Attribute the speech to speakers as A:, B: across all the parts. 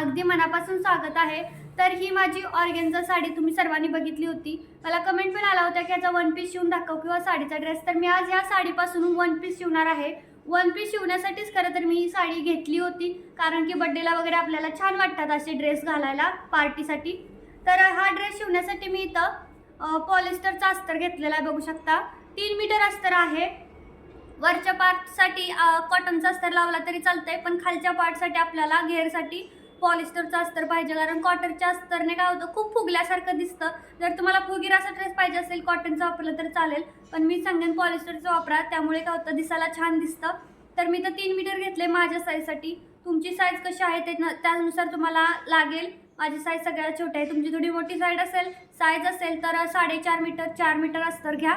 A: अगदी मनापासून स्वागत आहे. तर ही माझी ऑर्गेन्झा साडी तुम्ही सर्वांनी बघितली होती. मला कमेंट पण आला होता की याचा वन पीस शिवून दाखव किंवा साडीचा ड्रेस तर मी आज ह्या साडीपासून वन पीस शिवणार आहे. वन पीस शिवण्यासाठीच खरं तर मी ही साडी घेतली होती. कारण की बड्डेला वगैरे आपल्याला छान वाटतात असे ड्रेस घालायला पार्टीसाठी तर हा ड्रेस शिवण्यासाठी मी इथं पॉलिस्टरचा अस्तर घेतलेला आहे बघू शकता. तीन मीटर अस्तर आहे. वरच्या पार्टसाठी कॉटनचा अस्तर लावला तरी चालतंय पण खालच्या पार्टसाठी आपल्याला घेरसाठी पॉलिस्टरचं अस्तर पाहिजे कारण कॉटनच्या अस्तरने काय होतं खूप फुगल्यासारखं दिसतं. जर तुम्हाला फुगीर असा ड्रेस पाहिजे असेल कॉटनचं वापरलं तर चालेल. पण मी सांगेन पॉलिस्टरचं वापरा त्यामुळे काय होतं दिसायला छान दिसतं. तर मी तर तीन मीटर घेतले माझ्या साईजसाठी तुमची साईज कशी आहे ते न- त्यानुसार तुम्हाला लागेल. माझी साईज सगळ्यात छोटी आहे. तुमची थोडी मोठी साईड असेल साईज असेल तर साडेचार मीटर चार मीटर अस्तर घ्या.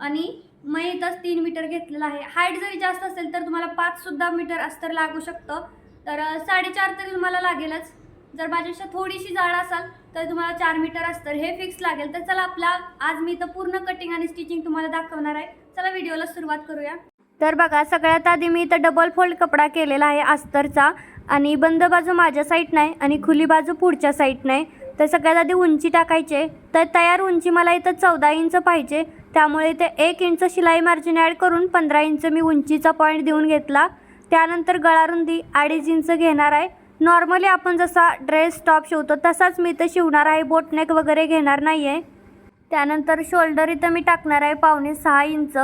A: आणि मग इथंच तीन मीटर घेतलेलं आहे. हाईट जरी जास्त असेल तर तुम्हाला पाचसुद्धा मीटर अस्तर लागू शकतं. तर साडेचार तरी तुम्हाला लागेलच. जर माझ्यापेक्षा थोडीशी जाड असाल तर तुम्हाला चार मीटर अस्तर हे फिक्स लागेल. तर चला आपला आज मी इथं पूर्ण कटिंग आणि स्टिचिंग तुम्हाला दाखवणार आहे. चला व्हिडिओला सुरुवात करूया. तर बघा सगळ्यात आधी मी इथं डबल फोल्ड कपडा केलेला आहे अस्तरचा. आणि बंद बाजू माझ्या साईड नाही आणि खुली बाजू पुढच्या साईड नाही. तर सगळ्यात आधी उंची टाकायचे तर तयार उंची मला इथं चौदा इंच पाहिजे. त्यामुळे इथे एक इंच शिलाई मार्जिन ॲड करून पंधरा इंच मी उंचीचा पॉईंट देऊन घेतला. त्यानंतर गळारुंदी अडीच इंच घेणार आहे. नॉर्मली आपण जसा ड्रेस टॉप शिवतो तसाच मी इथं शिवणार आहे. बोटनेक वगैरे घेणार नाही आहे त्यानंतर शोल्डर इथं मी टाकणार आहे पावणे सहा इंच.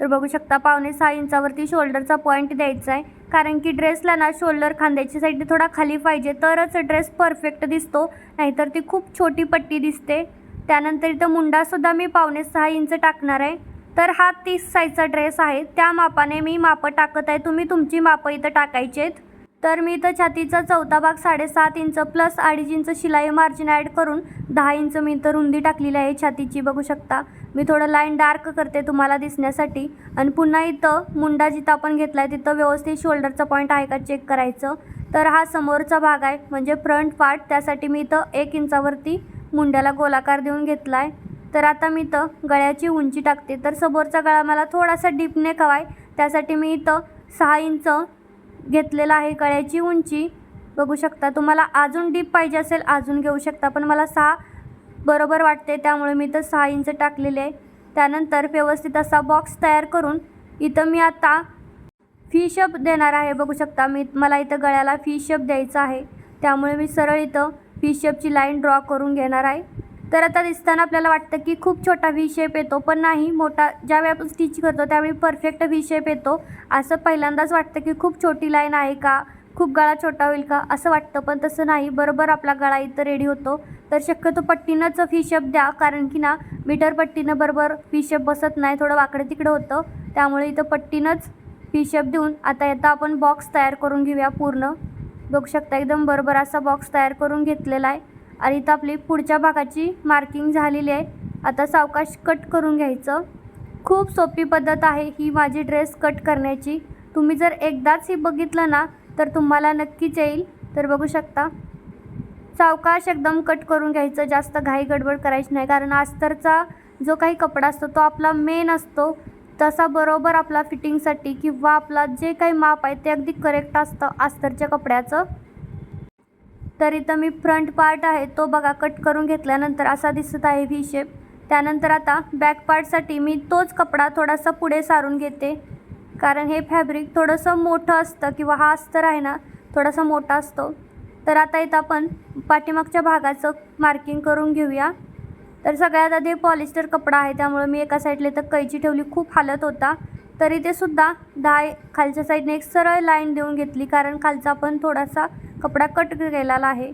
A: तर बघू शकता पावणे सहा इंचावरती शोल्डरचा पॉईंट द्यायचा आहे. कारण की ड्रेसला ना शोल्डर खांद्याची साईड थोडा खाली पाहिजे तरच ड्रेस परफेक्ट दिसतो. नाहीतर ती खूप छोटी पट्टी दिसते. त्यानंतर इथं मुंडासुद्धा मी पावणे सहा इंच टाकणार आहे. तर हा तीस साईजचा ड्रेस आहे. त्या मापाने मी मापं टाकत आहे. तुम्ही तुमची मापं इथं टाकायची आहेत. तर मी इथं छातीचा चौथा भाग साडेसात इंच प्लस अडीच इंच शिलाई मार्जिन ॲड करून दहा इंच मी इथं रुंदी टाकलेली आहे छातीची. बघू शकता. मी थोडं लाईन डार्क करते तुम्हाला दिसण्यासाठी. आणि पुन्हा इथं मुंडा जिथं आपण घेतला आहे तिथं व्यवस्थित शोल्डरचा पॉईंट आहे का चेक करायचं. तर हा समोरचा भाग आहे. म्हणजे फ्रंट पार्ट त्यासाठी मी इथं एक इंचावरती मुंड्याला गोलाकार देऊन घेतला आहे तर आता मी इथं गळ्याची उंची टाकते. तर समोरचा गळा मला थोडासा डीपने हवा आहे त्यासाठी मी इथं सहा इंच घेतलेला आहे गळ्याची उंची. बघू शकता तुम्हाला अजून डीप पाहिजे असेल अजून घेऊ शकता. पण मला सहा बरोबर वाटते त्यामुळे मी इथं सहा इंच टाकलेले आहे. त्यानंतर व्यवस्थित असा बॉक्स तयार करून इथं मी आता फिशेप देणार आहे. बघू शकता मी मला इथं गळ्याला फी शेप द्यायचा आहे. त्यामुळे मी सरळ इथं फिशेपची लाईन ड्रॉ करून घेणार आहे. तर आता दिसताना आपल्याला वाटतं की खूप छोटा व्ही शेप येतो पण नाही. मोठा ज्यावेळी आपण स्टिच करतो त्यावेळी परफेक्ट व्ही शेप येतो. असं पहिल्यांदाच वाटतं की खूप छोटी लाईन आहे का? खूप गळा छोटा होईल का? असं वाटतं पण तसं नाही. बरोबर आपला गळा इथं रेडी होतो. तर शक्यतो पट्टीनंच व्ही शेप द्या कारण की ना मीटर पट्टीनं बरोबर व्ही शेप बसत नाही. थोडं वाकडं तिकडं होतं. त्यामुळे इथं पट्टीनंच व्ही शेप देऊन आता येता आपण बॉक्स तयार करून घेऊया पूर्ण. बघू शकता एकदम बरोबर असा बॉक्स तयार करून घेतलेला आहे. आणि इथं आपली पुढच्या भागाची मार्किंग झालेली आहे. आता सावकाश कट करून घ्यायचं. खूप सोपी पद्धत आहे ही माझी ड्रेस कट करण्याची. तुम्ही जर एकदाच ही बघितलं ना तर तुम्हाला नक्कीच येईल. तर बघू शकता. सावकाश एकदम कट करून घ्यायचं. जास्त घाई गडबड करायची नाही. कारण अस्तरचा जो काही कपडा असतो तो आपला मेन असतो. तसा बरोबर आपला फिटिंगसाठी किंवा आपला जे काही माप आहे ते अगदी करेक्ट असतं अस्तरच्या कपड्याचं. तर इथं मी फ्रंट पार्ट आहे तो बघा कट करून घेतल्यानंतर असा दिसत आहे व्ही शेप त्यानंतर आता बॅक पार्टसाठी मी तोच कपडा थोडासा पुढे सारून घेते. कारण हे फॅब्रिक थोडंसं मोठं असतं किंवा हा अस्तर आहे ना थोडासा मोठा असतो. तर आता इथं आपण पाठीमागच्या भागाचं मार्किंग करून घेऊया. तर सगळ्यात आधी पॉलिस्टर कपडा आहे त्यामुळे मी एका साईडला इथं कैची ठेवली खूप हालत होता. तरी ते सुद्धा दहा खालच्या साईडने एक सरळ लाईन देऊन घेतली कारण खालचा पण थोडासा कपडा कट केलेला आहे.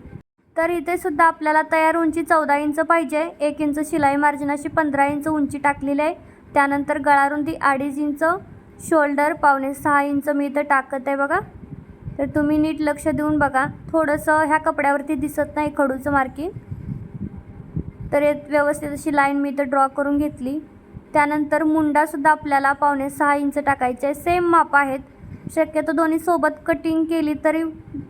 A: तर इथे सुद्धा आपल्याला तयार उंची चौदा इंच पाहिजे एक इंच शिलाई मार्जिन अशी पंधरा इंच उंची टाकलेली आहे. त्यानंतर गळारुंदी अडीच इंच शोल्डर पावणे सहा इंच मी इथं टाकत आहे बघा. तर तुम्ही नीट लक्ष देऊन बघा थोडंसं ह्या कपड्यावरती दिसत नाही खडूचं मार्किंग तर व्यवस्थित अशी लाईन मी इथं ड्रॉ करून घेतली. त्यानंतर मुंडासुद्धा आपल्याला पावणे सहा इंच टाकायचे आहे. सेम माप आहेत. शक्यतो दोन्ही सोबत कटिंग केली तरी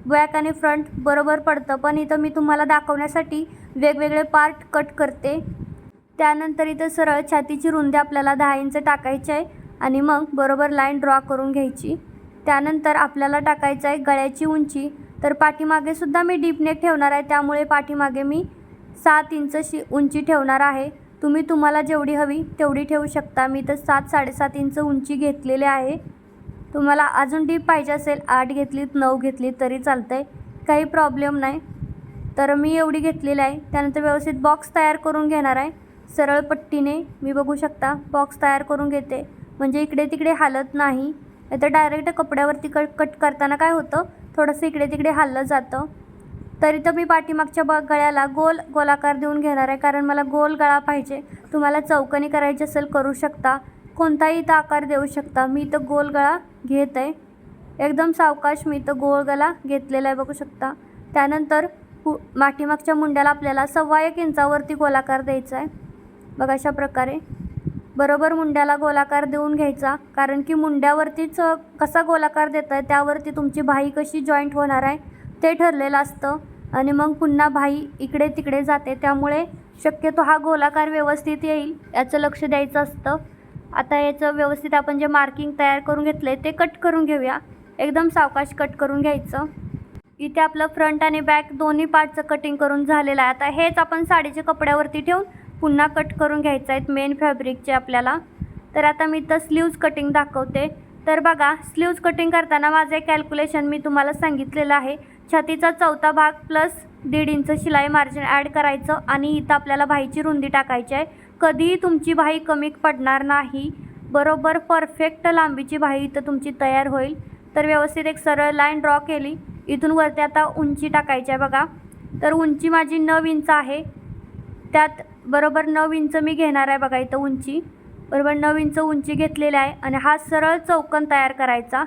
A: बॅक आणि फ्रंट बरोबर पडतं. पण इथं मी तुम्हाला दाखवण्यासाठी वेगवेगळे पार्ट कट करते. त्यानंतर इथं सरळ छातीची रुंदी आपल्याला दहा इंच टाकायची आहे. आणि मग बरोबर लाईन ड्रॉ करून घ्यायची. त्यानंतर आपल्याला टाकायचं आहे गळ्याची उंची. तर पाठीमागे सुद्धा मी डीप नेक ठेवणार आहे. त्यामुळे पाठीमागे मी सात इंच शी उंची ठेवणार आहे. तुम्ही तुम्हाला जेवढी हवी तेवढी ठेवू शकता. मी तर सात साडेसात इंच उंची घेतलेली आहे. तुम्हाला अजून डीप पाहिजे असेल आठ घेतलीत नऊ घेतलीत तरी चालतं आहे काही प्रॉब्लेम नाही. तर मी एवढी घेतलेली आहे. त्यानंतर व्यवस्थित बॉक्स तयार करून घेणार आहे. सरळ पट्टीने मी बघू शकता. बॉक्स तयार करून घेते. म्हणजे इकडे तिकडे हालत नाही. तर डायरेक्ट कपड्यावरती कट कट करताना काय होतं? थोडंसं इकडे तिकडे हल्लं जातं. तरी तर मी पाठीमागच्या ब गळ्याला गोल गोलाकार देऊन घेणार आहे कारण मला गोल गळा पाहिजे. तुम्हाला चौकनी करायची असेल करू शकता. कोणताही इथं आकार देऊ शकता. मी इथं गोल गळा घेत आहे. एकदम सावकाश मी इथं गोल गळा घेतलेला आहे बघू शकता. त्यानंतर पु पाठीमागच्या मुंड्याला आपल्याला सव्वा एक इंचावरती गोलाकार द्यायचा आहे. बघा अशा प्रकारे. बरोबर मुंड्याला गोलाकार देऊन घ्यायचा कारण की मुंड्यावरतीच कसा गोलाकार देत आहे त्यावरती तुमची भाई कशी जॉईंट होणार आहे ते ठरलेलं असतं. आणि मग पुन्हा भाई इकडे तिकडे जाते. त्यामुळे शक्यतो हा गोलाकार व्यवस्थित येईल याचं लक्ष द्यायचं असतं. आता याचं व्यवस्थित आपण जे मार्किंग तयार करून घेतलं आहे ते कट करून घेऊया. एकदम सावकाश कट करून घ्यायचं. इथे आपलं फ्रंट आणि बॅक दोन्ही पार्टचं कटिंग करून झालेलं आहे. आता हेच आपण साडीच्या कपड्यावरती ठेवून पुन्हा कट करून घ्यायचं आहेत मेन फॅब्रिकचे आपल्याला. तर आता मी इथं स्लीव्ज कटिंग दाखवते. तर बघा स्लीव्ज कटिंग करताना माझं एक कॅल्क्युलेशन मी तुम्हाला सांगितलेलं आहे. छातीचा चौथा भाग प्लस दीड इंच शिलाई मार्जिन ॲड करायचं आणि इथं आपल्याला भाईची रुंदी टाकायची आहे. कधीही तुमची भाई कमी पडणार नाही. बरोबर परफेक्ट लांबीची भाई इथं तुमची तयार होईल. तर व्यवस्थित एक सरळ लाईन ड्रॉ केली. इथून वरती आता उंची टाकायची आहे बघा. तर उंची माझी नऊ इंच आहे. त्यात बरोबर नऊ इंच मी घेणार आहे बघा इथं उंची. बरोबर नऊ इंच उंची घेतलेली आहे आणि हा सरळ चौकन तयार करायचा.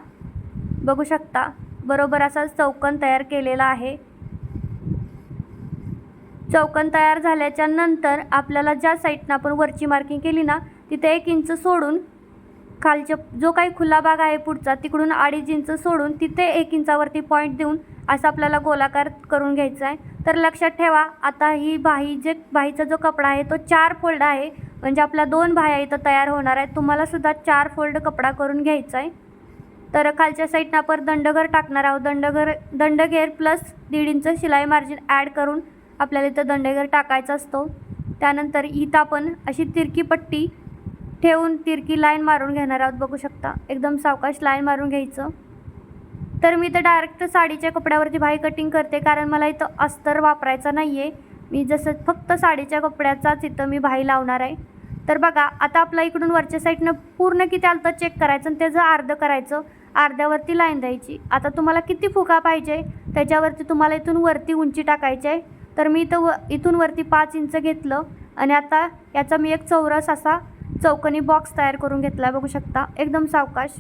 A: बघू शकता. बरोबर असा चौकन तयार केलेला आहे. चौकन तयार झाल्याच्यानंतर आपल्याला ज्या साईडनं आपण वरची मार्किंग केली ना तिथे एक इंच सोडून खालच्या जो काही खुला भाग आहे पुढचा तिकडून अडीच इंच सोडून तिथे एक इंचावरती पॉईंट देऊन असं आपल्याला गोलाकार करून घ्यायचा आहे. तर लक्षात ठेवा आता ही बाही जे बाहीचा जो कपडा आहे तो चार फोल्ड आहे. म्हणजे आपल्या दोन बाह्या इथं तयार होणार आहेत. तुम्हालासुद्धा चार फोल्ड कपडा करून घ्यायचा आहे. तर खालच्या साईडनं आपण दंडघर टाकणार आहोत. दंडघर दंडघेर प्लस दीड इंच शिलाई मार्जिन ॲड करून आपल्याला इथं दंडघेर टाकायचा असतो. त्यानंतर इथं आपण अशी तिरकी पट्टी ठेवून तिरकी लाईन मारून घेणार आहोत. बघू शकता एकदम सावकाश लाईन मारून घ्यायचं. तर मी तर डायरेक्ट साडीच्या कपड्यावरती भाई कटिंग करते कारण मला इथं अस्तर वापरायचा नाही आहे मी जसं फक्त साडीच्या कपड्याचाच इथं मी भाई लावणार आहे. तर बघा आता आपलं इकडून वरच्या साईडनं पूर्ण किती आलं तर चेक करायचं आणि त्याचं अर्ध करायचं. अर्ध्यावरती लाईन द्यायची. आता तुम्हाला किती फुगा पाहिजे? त्याच्यावरती तुम्हाला इथून वरती उंची टाकायची आहे. तर मी इथं व इथून वरती पाच इंच घेतलं आणि आता याचा मी एक चौरस असा चौकनी बॉक्स तयार करून घेतला बघू शकता. एकदम सावकाश.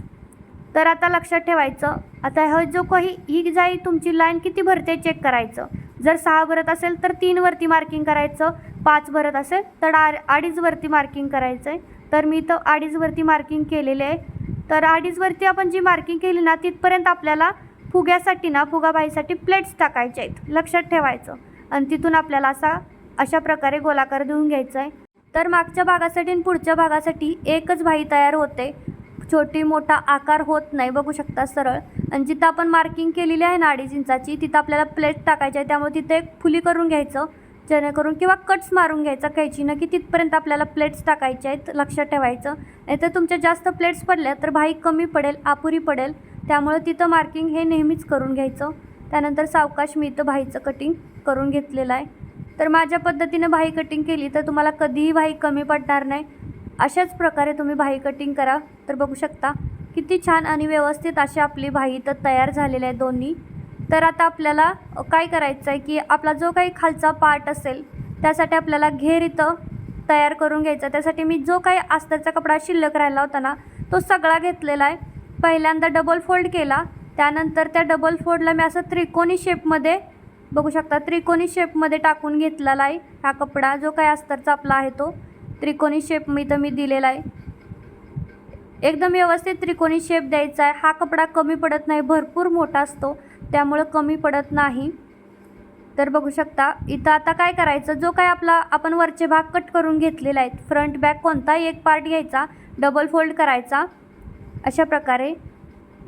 A: तर आता लक्षात ठेवायचं. आता हा जो काही ही जाई तुमची लाईन किती भरते चेक करायचं. जर सहा भरत असेल तर तीनवरती मार्किंग करायचं. पाच भरत असेल तर आ अडीचवरती मार्किंग करायचं आहे तर मी इथं अडीचवरती मार्किंग केलेले आहे. तर अडीचवरती आपण जी मार्किंग केली ना तिथपर्यंत आपल्याला फुग्यासाठी ना फुगाबाईसाठी प्लेट्स टाकायचे आहेत. लक्षात ठेवायचं. आणि तिथून आपल्याला असा अशा प्रकारे गोलाकार देऊन घ्यायचा आहे. तर मागच्या भागासाठी आणि पुढच्या भागासाठी एकच भाई तयार होते. छोटी मोठा आकार होत नाही बघू शकता सरळ. आणि जिथं आपण मार्किंग केलेली आहे ना अडीच इंचाची तिथं आपल्याला प्लेट टाकायची आहे. त्यामुळे तिथे एक फुली करून घ्यायचं. जेणेकरून किंवा कट्स मारून घ्यायचा कैचीनं की तिथपर्यंत आपल्याला प्लेट्स टाकायच्या आहेत लक्षात ठेवायचं. नाही तर तुमच्या जास्त प्लेट्स पडल्या तर भाई कमी पडेल अपुरी पडेल. त्यामुळे तिथं मार्किंग हे नेहमीच करून घ्यायचं. त्यानंतर सावकाश मी इथं भाईचं कटिंग करून घेतलेलं आहे. तर माझ्या पद्धतीनं भाई कटिंग केली तर तुम्हाला कधीही भाई कमी पडणार नाही. अशाच प्रकारे तुम्ही भाई कटिंग करा. तर बघू शकता किती छान आणि व्यवस्थित अशी आपली भाई इथं तयार झालेले आहे दोन्ही. तर आता आपल्याला काय करायचं आहे की आपला जो काही खालचा पार्ट असेल त्यासाठी आपल्याला घेर इथं तयार करून घ्यायचा. त्यासाठी मी जो काही अस्तरचा कपडा शिल्लक राहिला होता ना तो सगळा घेतलेला आहे. पहिल्यांदा डबल फोल्ड केला त्यानंतर त्या डबल फोल्डला मी असं त्रिकोणी शेपमध्ये बघू शकता त्रिकोणी शेपमध्ये टाकून घेतलेला आहे हा कपडा जो काही अस्तरचा आपला आहे तो. त्रिकोणी शेप मी तर मी दिलेला आहे. एकदम व्यवस्थित त्रिकोणी शेप द्यायचा आहे. हा कपडा कमी पडत नाही भरपूर मोठा असतो. त्यामुळं कमी पडत नाही. तर बघू शकता इथं आता काय करायचं? जो काय आपला आपण वरचे भाग कट करून घेतलेला आहे फ्रंट बॅक कोणताही एक पार्ट घ्यायचा? डबल फोल्ड करायचा. अशा प्रकारे.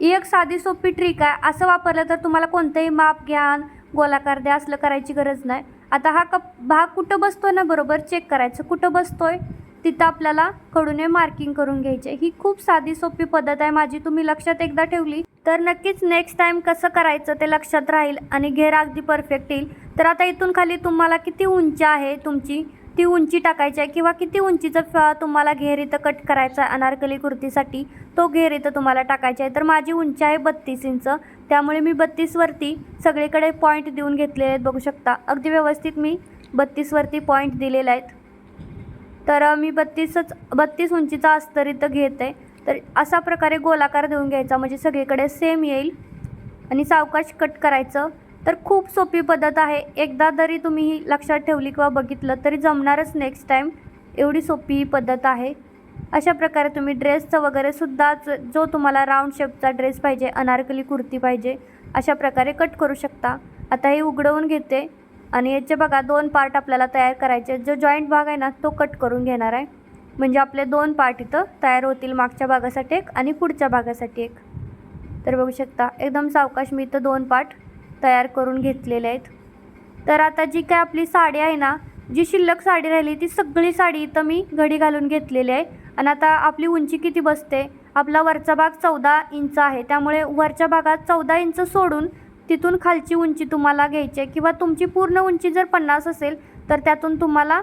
A: ही एक साधी सोपी ट्रिक आहे. असं वापरलं तर तुम्हाला कोणतंही माप घ्या गोलाकार द्या असलं करायची गरज नाही. आता हा कप भाग कुठं बसतो ना बरोबर? चेक करायचं. कुठं बसतोय? तिथं आपल्याला कडूने मार्किंग करून घ्यायचे. ही खूप साधी सोपी पद्धत आहे माझी. तुम्ही लक्षात एकदा ठेवली? तर नक्कीच नेक्स्ट टाईम कसं करायचं ते लक्षात राहील आणि घेर अगदी परफेक्ट येईल. तर आता इथून खाली तुम्हाला किती उंची आहे तुमची? ती उंची टाकायची आहे किंवा किती उंचीचं फ तुम्हाला घेर इथं कट करायचा आहे अनारकली कुर्तीसाठी? तो घेर इथं तुम्हाला टाकायचा आहे. तर माझी उंची आहे बत्तीस इंच. त्यामुळे मी बत्तीसवरती सगळीकडे पॉईंट देऊन घेतलेले आहेत. बघू शकता. अगदी व्यवस्थित मी बत्तीसवरती पॉईंट दिलेले आहेत. तर मी बत्तीसच बत्तीस उंचीचा अस्तर इथं घेत. आहे तर अशा प्रकारे गोलाकार देऊन घ्यायचा. म्हणजे सगळीकडे सेम येईल. आणि सावकाश कट करायचं. तर खूप सोपी पद्धत आहे. एकदा जरी तुम्ही ही लक्षात ठेवली किंवा बघितलं तरी जमणारच नेक्स्ट टाईम एवढी सोपी ही पद्धत आहे. अशा प्रकारे तुम्ही ड्रेसचं वगैरे सुद्धा जो तुम्हाला राऊंड शेपचा ड्रेस पाहिजे अनारकली कुर्ती पाहिजे अशा प्रकारे कट करू शकता. आता हे उघडवून घेते. आणि याचे बघा दोन पार्ट आपल्याला तयार करायचे आहेत. जो जॉईंट भाग आहे ना तो कट करून घेणार आहे. म्हणजे आपले दोन पार्ट इथं तयार होतील मागच्या भागासाठी एक आणि पुढच्या भागासाठी एक. तर बघू शकता एकदम सावकाश मी इथं दोन पार्ट तयार करून घेतलेले आहेत. तर आता जी काय आपली साडी आहे ना जी शिल्लक साडी राहिली ती सगळी साडी इथं मी घडी घालून घेतलेली आहे. आणि आता आपली उंची किती बसते? आपला वरचा भाग चौदा इंच आहे. त्यामुळे वरच्या भागात चौदा इंच सोडून तिथून खालची उंची तुम्हाला घ्यायची आहे. किंवा तुमची पूर्ण उंची जर पन्नास असेल तर त्यातून तुम्हाला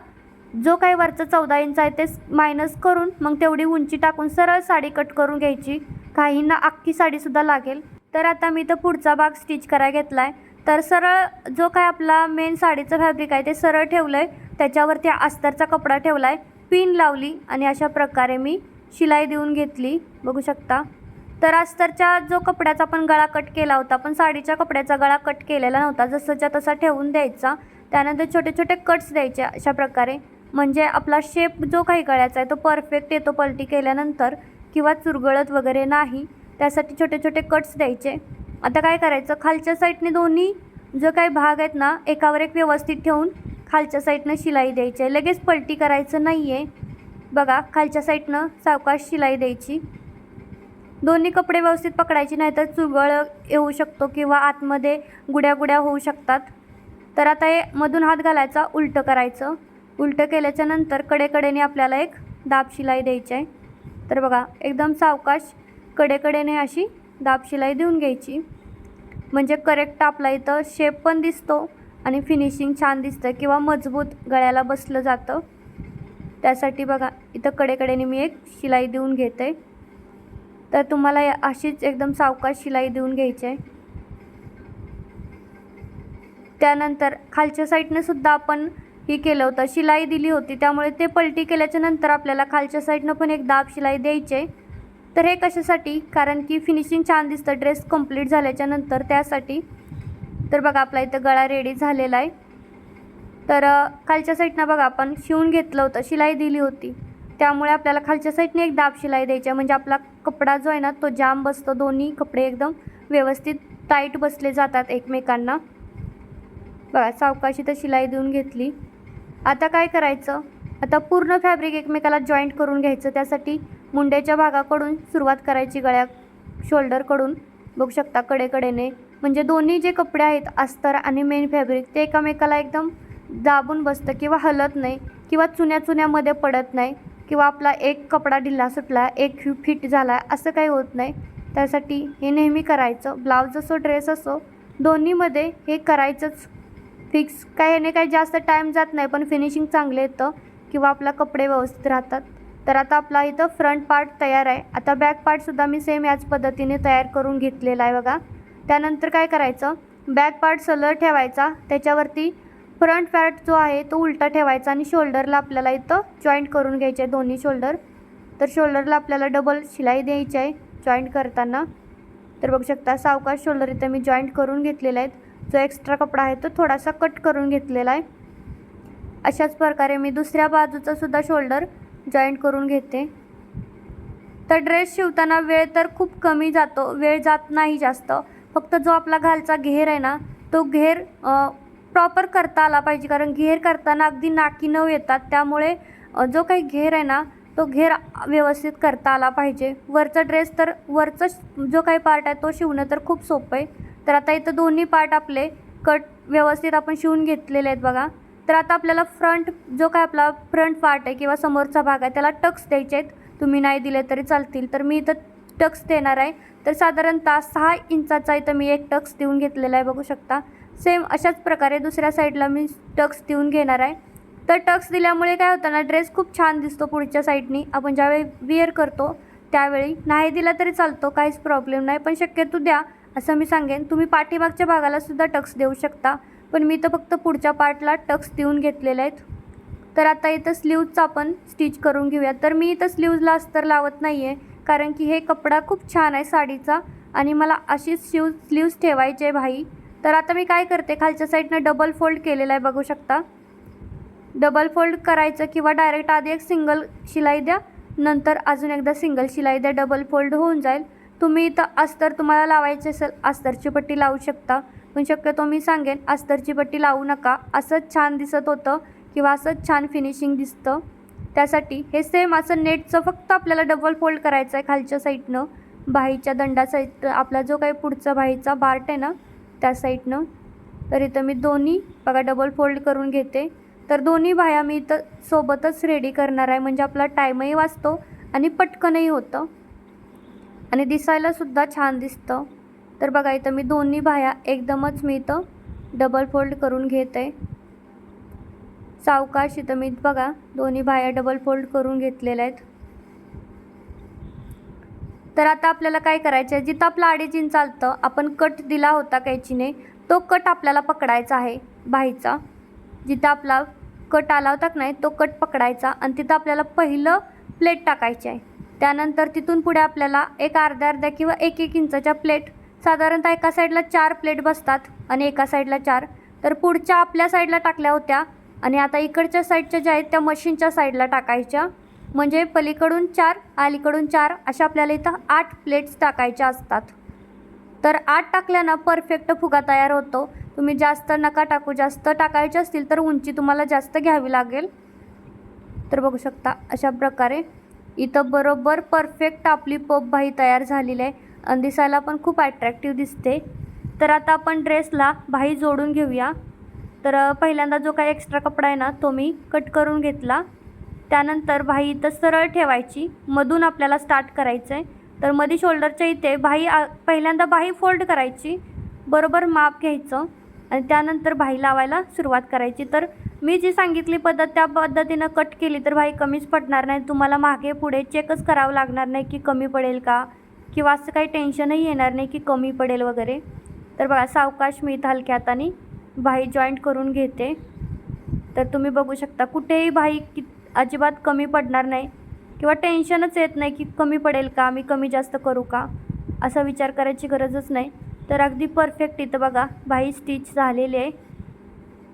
A: जो काही वरचं चौदा इंच आहे ते मायनस करून मग तेवढी उंची टाकून सरळ साडी कट करून घ्यायची. काहींना अख्खी साडीसुद्धा लागेल. तर आता मी तर पुढचा भाग स्टिच करायला घेतला आहे तर सरळ जो काय आपला मेन साडीचं फॅब्रिक आहे ते सरळ ठेवलं आहे त्याच्यावरती अस्तरचा कपडा ठेवला आहे पिन लावली आणि अशा प्रकारे मी शिलाई देऊन घेतली. बघू शकता. तर अस्तरच्या जो कपड्याचा आपण गळा कट केला होता पण साडीच्या कपड्याचा गळा कट केलेला नव्हता. जसंच्या तसा ठेवून द्यायचा. त्यानंतर छोटे छोटे कट्स द्यायचे अशा प्रकारे. म्हणजे आपला शेप जो काही गळ्याचा आहे तो परफेक्ट येतो पलटी केल्यानंतर किंवा चुरगळत वगैरे नाही त्यासाठी छोटे छोटे कट्स द्यायचे. आता काय करायचं? खालच्या साईडने दोन्ही जो काही भाग आहेत ना एकावर एक व्यवस्थित ठेवून खालच्या साईडनं शिलाई द्यायची. आहे लगेच पलटी करायचं नाही आहे बघा खालच्या साईडनं सावकाश शिलाई द्यायची. दोन्ही कपडे व्यवस्थित पकडायचे नाही तर चुगळ येऊ शकतो किंवा आतमध्ये गुड्या गुड्या होऊ शकतात. तर आता हे मधून हात घालायचा उलटं करायचं. उलटं केल्याच्यानंतर कडेकडेने आपल्याला एक दाब शिलाई द्यायची आहे. तर बघा एकदम सावकाश कडेकडेने अशी दाब शिलाई देऊन घ्यायची. म्हणजे करेक्ट आपला इथं शेप पण दिसतो आणि फिनिशिंग छान दिसतं किंवा मजबूत गळ्याला बसलं जातं. त्यासाठी बघा इथं कडेकडेने मी एक शिलाई देऊन घेते. तर तुम्हाला या- अशीच एकदम सावकाश शिलाई देऊन घ्यायची आहे. त्यानंतर खालच्या साईडने सुद्धा आपण ही केलं होतं. शिलाई दिली होती. त्यामुळे ते पलटी केल्याच्यानंतर आपल्याला खालच्या साईडनं पण एक दाब शिलाई द्यायची आहे. तर हे कशासाठी? कारण की फिनिशिंग छान दिसतं. ड्रेस कंप्लीट झाल्याच्यानंतर त्यासाठी. तर बघा आपला इथं गळा रेडी झालेला आहे. तर खालच्या साईडनं बघा आपण शिवून घेतलं होतं. शिलाई दिली होती. त्यामुळे आपल्याला खालच्या साईडने एक दाब शिलाई द्यायची आहे. म्हणजे आपला कपडा जो आहे ना तो जाम बसतो. दोन्ही कपडे एकदम व्यवस्थित टाईट बसले जातात एकमेकांना. बघा सावकाशी तर शिलाई देऊन घेतली. आता काय करायचं? आता पूर्ण फॅब्रिक एकमेकाला जॉईंट करून घ्यायचं. त्यासाठी मुंड्याच्या भागाकडून सुरुवात करायची गळ्या शोल्डरकडून बघू शकता कडेकडेने. म्हणजे दोन्ही जे कपडे आहेत अस्तर आणि मेन फॅब्रिक ते एकामेकाला एकदम दाबून बसतं किंवा हलत नाही किंवा चुन्या चुन्यामध्ये पडत नाही. किंवा आपला एक कपडा ढिला सुटला एक फिट झाला असं काही होत नाही. त्यासाठी हे नेहमी करायचं. ब्लाऊज असो ड्रेस असो दोन्हीमध्ये हे करायचंच. फिक्स काय याने काही जास्त टाईम जात नाही पण फिनिशिंग चांगलं येतं किंवा आपला कपडे व्यवस्थित राहतात. तर आता आपला इथं फ्रंट पार्ट तयार आहे. आता बॅक पार्टसुद्धा मी सेम याच पद्धतीने तयार करून घेतलेला आहे बघा. त्यानंतर काय करायचं? बॅक पार्ट सलर ठेवायचा. त्याच्यावरती फ्रंट फॅट जो आहे तो उलटा ठेवायचा आणि शोल्डरला आपल्याला इथं जॉईंट करून घ्यायचे आहे दोन्ही शोल्डर. तर शोल्डरला आपल्याला डबल शिलाई द्यायची आहे जॉईंट करताना. तर बघू शकता सावकाश शोल्डर इथं मी जॉईंट करून घेतलेला आहे. जो एक्स्ट्रा कपडा आहे तो थोडासा कट करून घेतलेला आहे. अशाच प्रकारे मी दुसऱ्या बाजूचा सुद्धा शोल्डर जॉईंट करून घेते. तर ड्रेस शिवताना वेळ तर खूप कमी जातो वेळ जात नाही जास्त. फक्त जो आपला घालचा घेर आहे ना तो घेर प्रॉपर करता आला पाहिजे. कारण घेर करताना अगदी नाकी न येतात. त्यामुळे जो काही घेर आहे ना तो घेर व्यवस्थित करता आला पाहिजे. वरचा ड्रेस तर वरचा जो काही पार्ट आहे तो शिवणं तर खूप सोपं आहे. तर आता इथं दोन्ही पार्ट आपले कट व्यवस्थित आपण शिवून घेतलेले आहेत बघा. तर आता आपल्याला फ्रंट जो काय आपला फ्रंट पार्ट आहे किंवा समोरचा भाग आहे त्याला टक्स द्यायचे आहेत. तुम्ही नाही दिले तरी चालतील. तर मी इथं टक्स देणार आहे. तर साधारणतः सहा इंचाचा इथं मी एक टक्स देऊन घेतलेला आहे बघू शकता. सेम अशाच प्रकारे दुसऱ्या साईडला मी टक्स देऊन घेणार आहे. तर टक्स दिल्यामुळे काय होतं ना ड्रेस खूप छान दिसतो पुढच्या साईडनी. आपण ज्यावेळी विअर करतो त्यावेळी नाही दिला तरी चालतो काहीच प्रॉब्लेम नाही. पण शक्यतो द्या असं मी सांगेन. तुम्ही पाठीमागच्या भागाला सुद्धा टक्स देऊ शकता. पण मी तर फक्त पुढच्या पार्टला टक्स देऊन घेतलेले आहेत. तर आता इथं स्लीव्जचं आपण स्टिच करून घेऊया. तर मी इथं स्लीव्जला अस्तर लावत नाही आहे कारण की हे कपडा खूप छान आहे साडीचा. आणि मला अशीच शिव स्लीव्ज ठेवायचे आहे भाई. तर आता मी काय करते खालच्या साईडनं डबल फोल्ड केलेला आहे बघू शकता. डबल फोल्ड करायचं किंवा डायरेक्ट आधी एक सिंगल शिलाई द्या नंतर अजून एकदा सिंगल शिलाई द्या डबल फोल्ड होऊन जाईल. तुम्ही इथं अस्तर तुम्हाला लावायचे असेल अस्तरची पट्टी लावू शकता. पण शक्यतो मी सांगेन अस्तरची पट्टी लावू नका. असंच छान दिसत होतं किंवा असंच छान फिनिशिंग दिसतं. त्यासाठी हे सेम असं नेटचं फक्त आपल्याला डबल फोल्ड करायचं आहे खालच्या साईडनं बाहीच्या दंडा साईड आपला जो काही पुढचा बाहीचा बार्ट आहे ना त्या साईडनं. तर इथं मी दोन्ही बघा डबल फोल्ड करून घेते. तर दोन्ही बाया मी इथं सोबतच रेडी करणार आहे. म्हणजे आपला टाईमही वाचतो आणि पटकनही होतं. आणि दिसायलासुद्धा छान दिसतं. तर बघा इथं मी दोन्ही बाया एकदमच मी इथं डबल फोल्ड करून घेते. सावकाश इथं मी बघा दोन्ही बाया डबल फोल्ड करून घेतलेल्या आहेत. तर आता आपल्याला काय करायचं आहे जिथं आपलं अडीच इंच चालतं आपण कट दिला होता कैचीने तो कट आपल्याला पकडायचा आहे बाहीचा. जिथं आपला कट आला होता की नाही तो कट पकडायचा आणि तिथं आपल्याला पहिलं प्लेट टाकायची आहे. त्यानंतर तिथून पुढे आपल्याला एक अर्ध्या अर्ध्या किंवा एक एक इंचाच्या प्लेट साधारणतः एका साईडला चार प्लेट बसतात आणि एका साईडला चार. तर पुढच्या आपल्या साईडला टाकल्या होत्या आणि आता इकडच्या साईडच्या ज्या आहेत त्या मशीनच्या साईडला टाकायच्या. म्हणजे पलीकडून चार अलीकडून चार अशा आपल्याला इथं आठ प्लेट्स टाकायच्या असतात. तर आठ टाकल्यानं परफेक्ट फुगा तयार होतो. तुम्ही जास्त नका टाकू. जास्त टाकायचे असतील तर उंची तुम्हाला जास्त घ्यावी लागेल. तर बघू शकता अशा प्रकारे इथं बरोबर परफेक्ट आपली पप भाई तयार झालेली आहे. आणि दिसायला पण खूप अट्रॅक्टिव्ह दिसते. तर आता आपण ड्रेसला भाई जोडून घेऊया. तर पहिल्यांदा जो काही एक्स्ट्रा कपडा आहे ना तो मी कट करून घेतला. त्यानंतर बाही इथं सरळ ठेवायची. मधून आपल्याला स्टार्ट करायचं आहे तर मधी शोल्डरच्या इथे बाही आ- पहिल्यांदा बाही फोल्ड करायची. बरोबर माप घ्यायचं. आणि त्यानंतर बाही लावायला सुरुवात करायची. तर मी जी सांगितली पद्धत त्या पद्धतीनं कट केली तर बाही कमीच पडणार नाही. तुम्हाला मागे पुढे चेकच करावं लागणार नाही की कमी पडेल का? किंवा असं काही टेन्शनही येणार नाही की कमी पडेल वगैरे. तर बघा सावकाश मी इथं हलक्या हाताने बाही जॉईंट करून घेते. तर तुम्ही बघू शकता कुठेही भाई कि अजिबात कमी पडणार नाही. किंवा टेन्शनच येत नाही की कमी पडेल का मी कमी जास्त करू का? असा विचार करायची गरजच नाही. तर अगदी परफेक्ट इथं बघा बाही स्टिच झालेली आहे.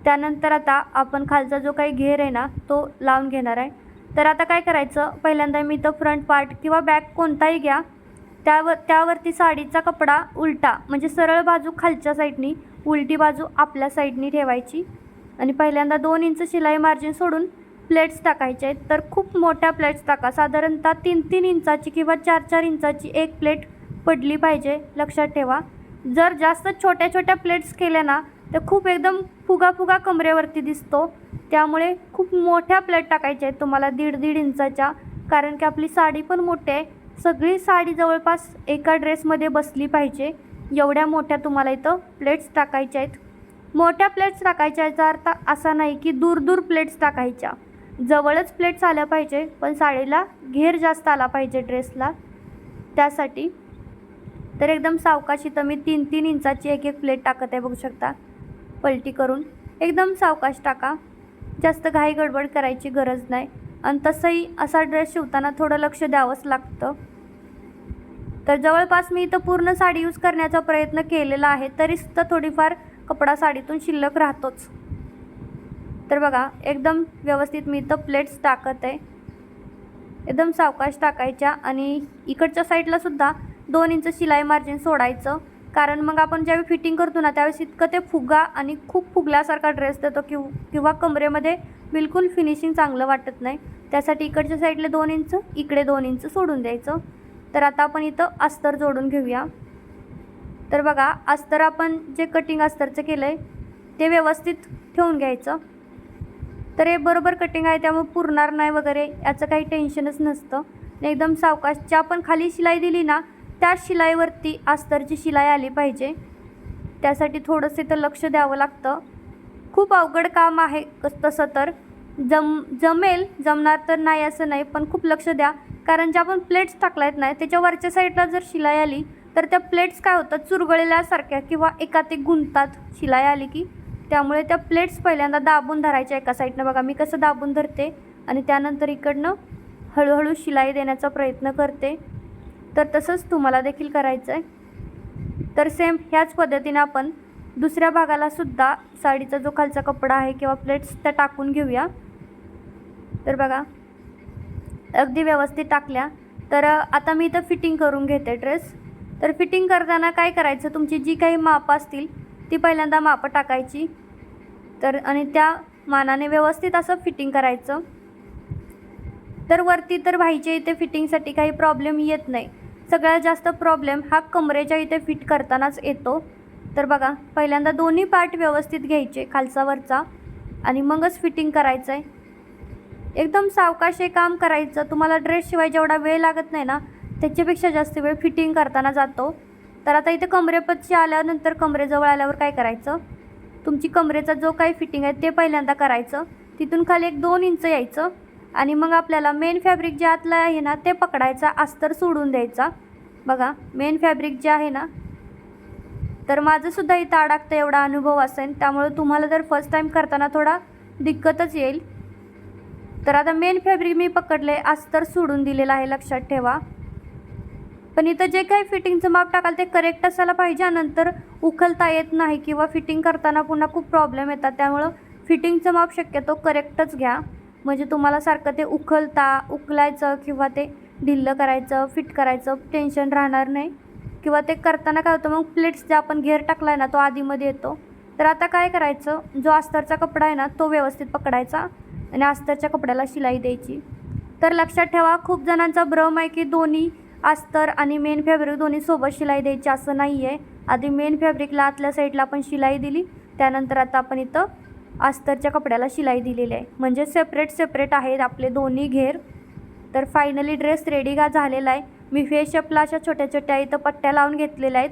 A: त्यानंतर आता आपण खालचा जो काही घेर आहे ना तो लावून घेणार आहे. तर आता काय करायचं? पहिल्यांदा मी इथं फ्रंट पार्ट किंवा बॅक कोणताही घ्या. त्यावर त्यावरती साडीचा कपडा उलटा म्हणजे सरळ बाजू खालच्या साईडनी उलटी बाजू आपल्या साईडनी ठेवायची. आणि पहिल्यांदा दोन इंच शिलाई मार्जिन सोडून प्लेट्स टाकायचे आहेत. तर खूप मोठ्या प्लेट्स टाका. साधारणतः तीन तीन इंचाची किंवा चार चार इंचाची एक प्लेट पडली पाहिजे. लक्षात ठेवा. जर जास्त छोट्या छोट्या प्लेट्स केल्या ना तर खूप एकदम फुगा फुगा कमरेवरती दिसतो. त्यामुळे खूप मोठ्या प्लेट टाकायच्या आहेत तुम्हाला दीड दीड इंचाच्या. कारण की आपली साडी पण मोठी आहे. सगळी साडी जवळपास एका ड्रेसमध्ये बसली पाहिजे. एवढ्या मोठ्या तुम्हाला इथं प्लेट्स टाकायच्या आहेत. मोठ्या प्लेट्स टाकायच्या याचा अर्थ असा नाही की दूर दूर प्लेट्स टाकायच्या. जवळच प्लेट्स आल्या पाहिजे पण साडीला घेर जास्त आला पाहिजे ड्रेसला त्यासाठी. तर एकदम सावकाश इथं मी तीन तीन इंचाची एक एक प्लेट टाकत आहे बघू शकता. पलटी करून. एकदम सावकाश टाका. जास्त घाई गडबड करायची गरज नाही. आणि तसंही असा ड्रेस शिवताना थोडं लक्ष द्यावंच लागतं. तर जवळपास मी इथं पूर्ण साडी यूज करण्याचा प्रयत्न केलेला आहे तरीसुद्धा थोडीफार कपडा साडीतून शिल्लक राहतोच. तर बघा एकदम व्यवस्थित मी इथं प्लेट्स टाकत आहे एकदम सावकाश टाकायच्या आणि इकडच्या साईडला सुद्धा दोन इंच शिलाई मार्जिन सोडायचं. कारण मग आपण ज्यावेळी फिटिंग करतो ना त्यावेळेस इतकं ते फुगा आणि खूप फुगल्यासारखा ड्रेस देतो किंवा किंवा कमरेमध्ये बिलकुल फिनिशिंग चांगलं वाटत नाही. त्यासाठी इकडच्या साईडला दोन इंच इकडे दोन इंच सोडून द्यायचं. तर आता आपण इथं अस्तर जोडून घेऊया. तर बघा अस्तर आपण जे कटिंग अस्तरचं केलं आहे ते व्यवस्थित ठेवून घ्यायचं. तर हे बरोबर कटिंग आहे त्यामुळे पुरणार नाही वगैरे याचं काही टेन्शनच नसतं. एकदम सावकाश ज्या आपण खाली शिलाई दिली ना त्या शिलाईवरती अस्तरची शिलाई आली पाहिजे. त्यासाठी थोडंसं इथं लक्ष द्यावं लागतं. खूप अवघड काम आहे तसं तर. जम जमेल जमणार तर नाही असं नाही पण खूप लक्ष द्या. कारण ज्या आपण प्लेट्स टाकल्या आहेत नाही त्याच्या वरच्या साईडला जर शिलाई आली तर त्या प्लेट्स काय होतात चुरगळलेल्यासारख्या किंवा एकात एक गुंतात शिलाई आली की त्यामुळे त्या प्लेट्स पहिल्यांदा दाबून धरायच्या एका साईडनं बघा मी कसं दाबून धरते आणि त्यानंतर इकडनं हळूहळू शिलाई देण्याचा प्रयत्न करते. तर तसंच तुम्हाला देखील करायचं आहे तर सेम ह्याच पद्धतीने आपण दुसऱ्या भागाला सुद्धा साडीचा जो खालचा कपडा आहे किंवा प्लेट्स त्या टाकून घेऊया. तर बघा अगदी व्यवस्थित टाकल्या. तर आता मी इथं फिटिंग करून घेते ड्रेस तर फिटिंग करताना काय करायचं? तुमची जी काही मापं असतील ती पहिल्यांदा मापं टाकायची. तर आणि त्या मानाने व्यवस्थित असं फिटिंग करायचं. तर वरती तर व्हायच्या इथे फिटिंगसाठी काही प्रॉब्लेम येत नाही. सगळ्यात जास्त प्रॉब्लेम हा कमरेच्या इथे फिट करतानाच येतो. तर बघा पहिल्यांदा दोन्ही पार्ट व्यवस्थित घ्यायचे खालचा वरचा. आणि मगच फिटिंग करायचं आहे एकदम सावकाश हे काम करायचं. तुम्हाला ड्रेस शिवाय जेवढा वेळ लागत नाही ना त्याच्यापेक्षा जास्त वेळ फिटिंग करताना जातो. तर आता इथे कमरेपतशी आल्यानंतर कमरेजवळ आल्यावर काय करायचं? तुमची कमरेचा जो काही फिटिंग आहे ते पहिल्यांदा करायचं. तिथून खाली एक दोन इंच यायचं. आणि मग आपल्याला मेन फॅब्रिक जे आतलं आहे ना ते पकडायचा अस्तर सोडून द्यायचा. बघा मेन फॅब्रिक जे आहे ना तर माझंसुद्धा इथं अडकता एवढा अनुभव असेल. त्यामुळे तुम्हाला जर फर्स्ट टाईम करताना थोडा दिक्कतच येईल. तर आता मेन फॅब्रिक मी पकडले अस्तर सोडून दिलेलं आहे लक्षात ठेवा. पण इथं जे काही फिटिंगचं माप टाकाल ते करेक्ट असायला पाहिजे. नंतर उखलता येत नाही किंवा फिटिंग करताना पुन्हा खूप प्रॉब्लेम येतात. त्यामुळं फिटिंगचं माप शक्यतो करेक्टच घ्या. म्हणजे तुम्हाला सारखं ते उखलता उकलायचं किंवा ते ढिल्लं करायचं फिट करायचं टेन्शन राहणार नाही. किंवा ते करताना काय होतं मग प्लेट्स जे आपण घेर टाकला आहे ना तो आधीमध्ये येतो. तर आता काय करायचं जो अस्तरचा कपडा आहे ना तो व्यवस्थित पकडायचा आणि अस्तरच्या कपड्याला शिलाई द्यायची. तर लक्षात ठेवा खूप जणांचा भ्रम आहे की दोन्ही अस्तर आणि मेन फॅब्रिक दोन्ही सोबत शिलाई द्यायची असं नाही आहे आधी मेन फॅब्रिकला आतल्या साईडला आपण शिलाई दिली. त्यानंतर आता आपण इथं अस्तरच्या कपड्याला शिलाई दिलेली आहे. म्हणजे सेपरेट सेपरेट आहेत आपले दोन्ही घेर. तर फायनली ड्रेस रेडी का झालेला आहे. मी फेशअपला अशा छोट्या छोट्या इथं पट्ट्या लावून घेतलेल्या आहेत.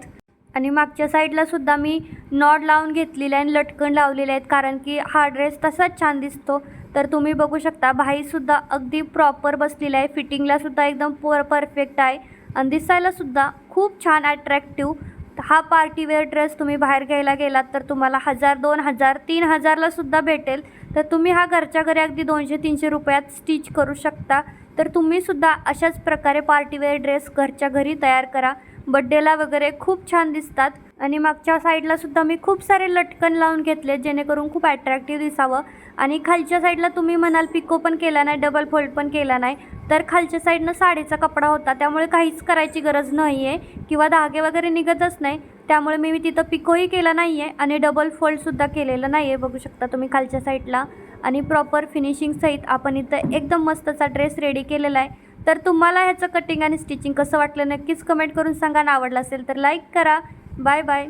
A: आणि मागच्या साईडला सुद्धा मी नॉड लावून घेतलेले आहे आणि लटकन लावलेले आहेत. कारण की हा ड्रेस तसाच छान दिसतो. तर तुम्ही बघू शकता भाईसुद्धा अगदी प्रॉपर बसलेला आहे. फिटिंगलासुद्धा एकदम पर परफेक्ट आहे. आणि दिसायलासुद्धा खूप छान अट्रॅक्टिव्ह हा पार्टीवेअर ड्रेस तुम्ही बाहेर घ्यायला गेलात तर तुम्हाला हजार दोन हजार तीन हजारला सुद्धा भेटेल. तर तुम्ही हा घरच्या घरी अगदी दोनशे तीनशे रुपयात स्टिच करू शकता. तर तुम्हीसुद्धा अशाच प्रकारे पार्टीवेअर ड्रेस घरच्या घरी तयार करा. बड्डेला वगैरे खूप छान दिसतात. आणि मागच्या साईडला सुद्धा मी खूप सारे लटकन लावून घेतले जेणेकरून खूप अट्रॅक्टिव्ह दिसावं. आणि खालच्या साईडला तुम्ही म्हणाल पिको पण केला नाही डबल फोल्ड पण केला नाही तर खालच्या साईडनं साडीचा कपडा होता. त्यामुळे काहीच करायची गरज नाही आहे किंवा धागे वगैरे निघतच नाही. त्यामुळे मी तिथं पिकोही केला नाही आहे आणि डबल फोल्डसुद्धा केलेलं नाही आहे बघू शकता तुम्ही खालच्या साईडला. आणि प्रॉपर फिनिशिंगसहित आपण इथं एकदम मस्तचा ड्रेस रेडी केलेला आहे. तर तुम्हाला ह्याचं कटिंग आणि स्टिचिंग कसं वाटलं नक्कीच कमेंट करून सांगा. आणि आवडलं असेल तर लाईक करा. Bye bye